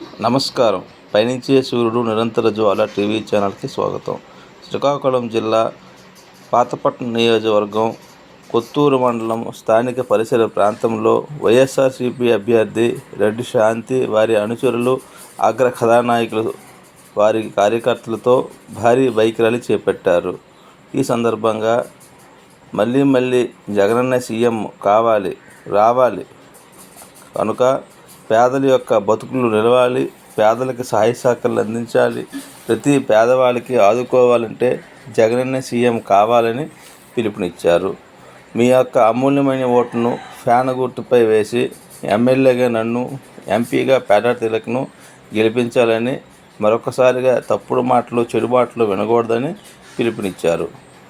నమస్కారం. పయనించే సూర్యుడు నిరంతర జ్వాల టీవీ ఛానల్కి స్వాగతం. శ్రీకాకుళం జిల్లా పాతపట్నం నియోజకవర్గం కొత్తూరు మండలం స్థానిక పరిసర ప్రాంతంలో వైఎస్ఆర్సీపీ అభ్యర్థి రెడ్డి శాంతి వారి అనుచరులు అగ్ర కథానాయకులు వారి కార్యకర్తలతో భారీ బైక్ ర్యాలీ చేపట్టారు. ఈ సందర్భంగా మళ్ళీ మళ్ళీ జగనన్న సీఎం కావాలి రావాలి. కనుక పేదల యొక్క బతుకులు నిలవాలి పేదలకు సహాయ సహకారాలు అందించాలి. ప్రతి పేదవాళ్ళకి ఆదుకోవాలంటే జగనన్న సీఎం కావాలని పిలుపునిచ్చారు. మీ యొక్క అమూల్యమైన ఓటును ఫ్యాన్ గుర్తుపై వేసి ఎమ్మెల్యేగా నన్ను ఎంపీగా పేట తిలక్ను గెలిపించాలని మరొకసారిగా తప్పుడు మాటలు చెడు మాటలు వినకూడదని పిలుపునిచ్చారు.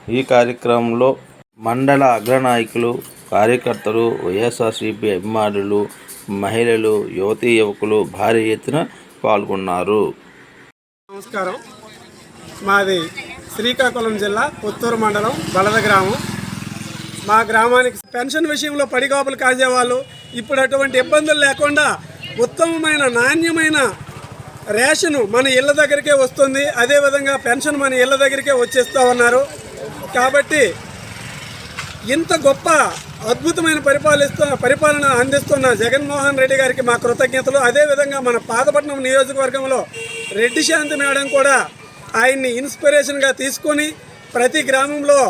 ఈ కార్యక్రమంలో మండల అగ్రనాయకులు కార్యకర్తలు వైఎస్ఆర్సీపీ అభిమానులు మహిళలు యువతీ యువకులు భారీ ఎత్తున పాల్గొన్నారు. నమస్కారం. మాది శ్రీకాకుళం జిల్లా పుత్తూరు మండలం బలద గ్రామం. మా గ్రామానికి పెన్షన్ విషయంలో పడిగాపులు కాజేవాళ్ళు ఇప్పుడు అటువంటి ఇబ్బందులు లేకుండా ఉత్తమమైన నాణ్యమైన రేషను మన ఇళ్ళ దగ్గరికే వస్తుంది. అదేవిధంగా పెన్షన్ మన ఇళ్ళ దగ్గరికే వచ్చేస్తూ ఉన్నారు. కాబట్టి ఇంత గొప్ప అద్భుతమైన పరిపాలిస్తూ పరిపాలన అందిస్తున్న జగన్మోహన్ రెడ్డి గారికి మా కృతజ్ఞతలు. అదేవిధంగా మన పాతపట్నం నియోజకవర్గంలో రెడ్డి శాంతి మేడం కూడా ఆయన్ని ఇన్స్పిరేషన్గా తీసుకొని ప్రతి గ్రామంలో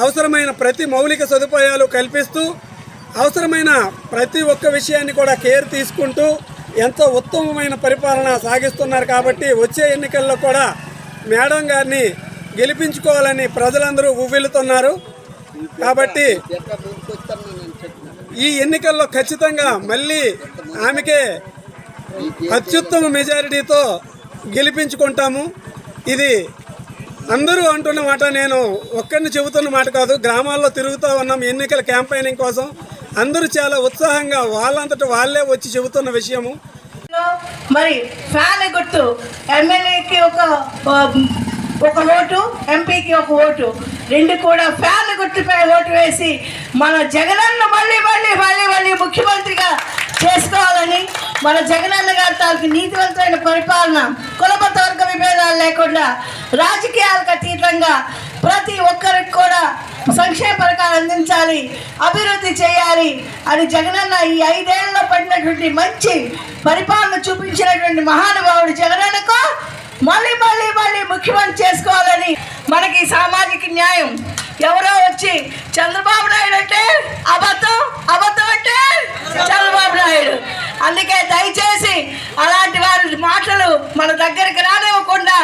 అవసరమైన ప్రతి మౌలిక సదుపాయాలు కల్పిస్తూ అవసరమైన ప్రతి ఒక్క విషయాన్ని కూడా కేర్ తీసుకుంటూ ఎంతో ఉత్తమమైన పరిపాలన సాగిస్తున్నారు కాబట్టి వచ్చే ఎన్నికల్లో కూడా మేడం గారిని గెలిపించుకోవాలని ప్రజలందరూ ఉవ్విల్లుతున్నారు కాబట్టి ఈ ఎన్నికల్లో ఖచ్చితంగా మళ్ళీ ఆమెకే అత్యుత్తమ మెజారిటీతో గెలిపించుకుంటాము. ఇది అందరూ అంటున్న మాట నేను ఒక్కరిని చెబుతున్న మాట కాదు. గ్రామాల్లో తిరుగుతూ ఉన్నాం ఎన్నికల క్యాంపెయినింగ్ కోసం. అందరూ చాలా ఉత్సాహంగా వాళ్ళంతట వాళ్ళే వచ్చి చెబుతున్న విషయము. మరి ఫ్యాన్ గుర్తు. ఎమ్మెల్యేకి ఒక ఒక ఓటు ఎంపీకి ఒక ఓటు. రెండు కూడా ఫ్యాన్ గుర్తుపై ఓటు వేసి మన జగనన్న మళ్ళీ మళ్ళీ మళ్ళీ మళ్ళీ ముఖ్యమంత్రిగా చేసుకోవాలని మన జగనన్న గారి తాలూకు నీతివంతమైన పరిపాలన కులమత వర్గ విభేదాలు లేకుండా రాజకీయాలకు అతీతంగా ప్రతి ఒక్కరికి కూడా సంక్షేమ పథకాలు అందించాలి అభివృద్ధి చేయాలి అని జగనన్న ఈ ఐదేళ్ళలో పడినటువంటి మంచి పరిపాలన చూపించినటువంటి మహానుభావుడు జగనన్నకు న్యాయం ఎవరో వచ్చి చంద్రబాబు నాయుడు అంటే అబద్ధం అబద్ధం అంటే చంద్రబాబు నాయుడు. అందుకే దయచేసి అలాంటి వారి మాటలు మన దగ్గరికి రానివ్వకుండా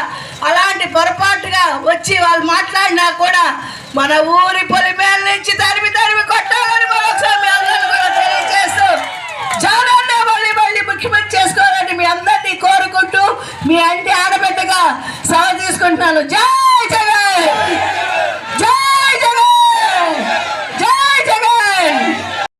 అలాంటి పొరపాటుగా వచ్చి వాళ్ళు మాట్లాడినా కూడా మన ఊరి పొలిమేల నుంచి తరిమి తరిమి కొట్టాలని మరొకసారి మీ కూడా తెలియజేస్తూ జగనన్న మళ్ళీ మళ్ళీ ముఖ్యమంత్రి చేసుకోవాలని మీ అందరినీ కోరుకుంటూ మీ అంటి ఆడబిడ్డగా సవ తీసుకుంటున్నాను జై